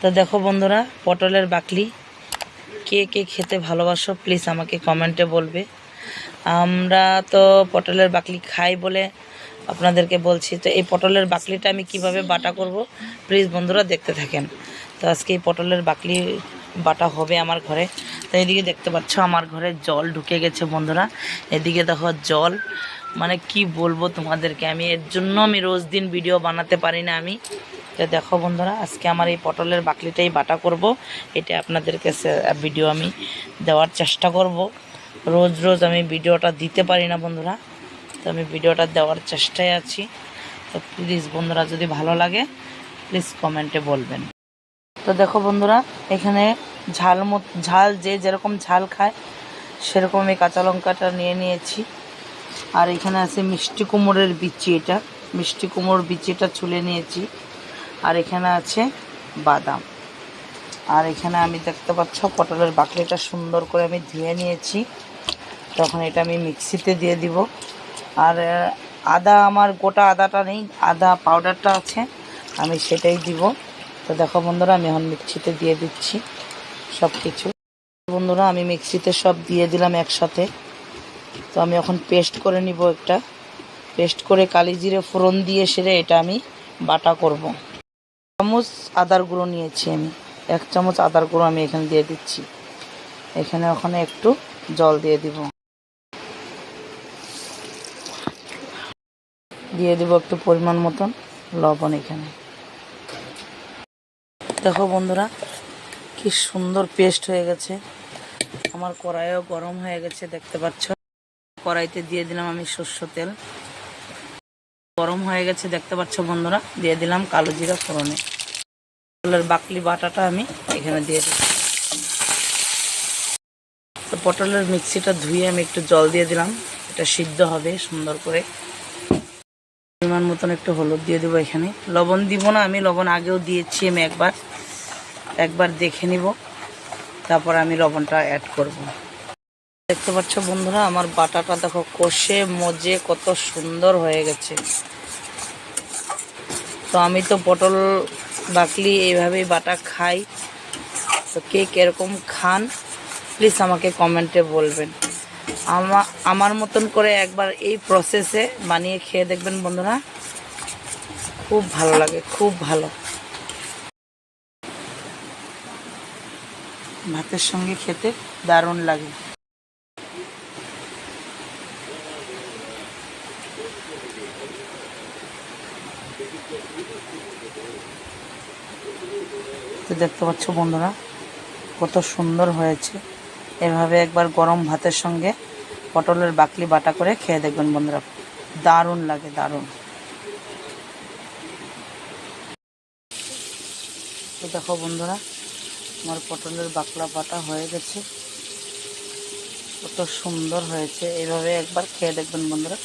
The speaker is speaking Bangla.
তো দেখো বন্ধুরা, পটলের বাকলি। কে কে খেতে ভালোবাসো প্লিজ আমাকে কমেন্টে বলবে। আমরা তো পটলের বাকলি খাই বলে আপনাদেরকে বলছি। তো এই পটলের বাকলিটা আমি কীভাবে বাটা করব প্লিজ বন্ধুরা দেখতে থাকেন। তো আজকে এই পটলের বাকলি বাটা হবে আমার ঘরে। তো এদিকে দেখতে পাচ্ছ আমার ঘরে জল ঢুকে গেছে বন্ধুরা। এদিকে দেখো জল মানে কি বলব তোমাদেরকে, আমি এর জন্য আমি রোজ দিন ভিডিও বানাতে পারি না আমি। তো দেখো বন্ধুরা, আজকে আমার এই পটলের বাকলিটাই বাটা করব। এটা আপনাদেরকে ভিডিও আমি দেওয়ার চেষ্টা করব। রোজ রোজ আমি ভিডিওটা দিতে পারি না বন্ধুরা, তো আমি ভিডিওটা দেওয়ার চেষ্টায় আছি। তো প্লিজ বন্ধুরা, যদি ভালো লাগে প্লিজ কমেন্টে বলবেন। তো দেখো বন্ধুরা, এখানে ঝাল মত, ঝাল যে যেরকম ঝাল খায়, সেরকম এই কাঁচা লঙ্কাটা নিয়ে নিয়েছি। আর এখানে আছে মিষ্টি কুমড়োর বিচি এটা। মিষ্টি কুমড়োর বিচিটা ছুলে নিয়েছি। আর এখানে আছে বাদাম। আর এখানে আমি দেখতে পাচ্ছ পটলের বাকলিটা সুন্দর করে আমি ধুয়ে নিয়েছি। তখন এটা আমি মিক্সিতে দিয়ে দিব। আর আদা, আমার গোটা আদাটা নেই, আদা পাউডারটা আছে, আমি সেটাই দিব। তো দেখো বন্ধুরা, আমি এখন মিক্সিতে দিয়ে দিচ্ছি সব কিছু বন্ধুরা, আমি মিক্সিতে সব দিয়ে দিলাম একসাথে। তো আমি এখন পেস্ট করে নিব একটা। পেস্ট করে কালি জিরে ফোড়ন দিয়ে সেরে এটা আমি বাটা করব। চামচ আদার গুঁড়ো নিয়েছি আমি। এক চামচ আদার গুঁড়ো আমি এখানে দিয়ে দিচ্ছি। এখানে ওখানে একটু জল দিয়ে দিব। দিয়ে দিব একটু পরিমাণ মতন লবণ এখানে। দেখো বন্ধুরা, কি সুন্দর পেস্ট হয়ে গেছে। আমার কড়াইও গরম হয়ে গেছে, দেখতে পাচ্ছ? কড়াইতে দিয়ে দিলাম আমি শস্য তেল। গরম হয়ে গেছে, দেখতে পাচ্ছ বন্ধুরা? দিয়ে দিলাম কালো জিরা ফোড়নে। পটলের বাকলি বাটাটা আমি এখানে দিয়ে দিচ্ছি তো পটলের মিক্সিটা ধুয়ে আমি একটু জল দিয়ে দিলাম। এটা সিদ্ধ হবে সুন্দর করে। পরিমাণ মতন একটু হলুদ দিয়ে দেবো এখানে। লবণ দিব না, আমি লবণ আগেও দিয়েছি আমি একবার। একবার দেখে নিব। তারপর আমি লবণটা অ্যাড করব। দেখতে পাচ্ছ বন্ধুরা, আমার বাটাটা দেখো কষে মজে কত সুন্দর হয়ে গেছে। তো আমি তো পটল বাকলি এইভাবেই বাটা খাই। তো কে কীরকম খান প্লিজ আমাকে কমেন্টে বলবেন। আমা আমার মতন করে একবার এই প্রসেসে বানিয়ে খেয়ে দেখবেন বন্ধুরা। খুব ভালো লাগে, খুব ভালো। ভাতের সঙ্গে খেতে দারুণ লাগে। তো দেখতে পাচ্ছ বন্ধুরা, কত সুন্দর হয়েছে। এভাবে একবার গরম ভাতের সঙ্গে পটলের বাকলি বাটা করে খেয়ে দেখবেন বন্ধুরা। দারুণ লাগে, দারুণ। তো দেখো বন্ধুরা, আমার পটলের বাকলা বাটা হয়ে গেছে। কত সুন্দর হয়েছে। এভাবে একবার খেয়ে দেখবেন বন্ধুরা।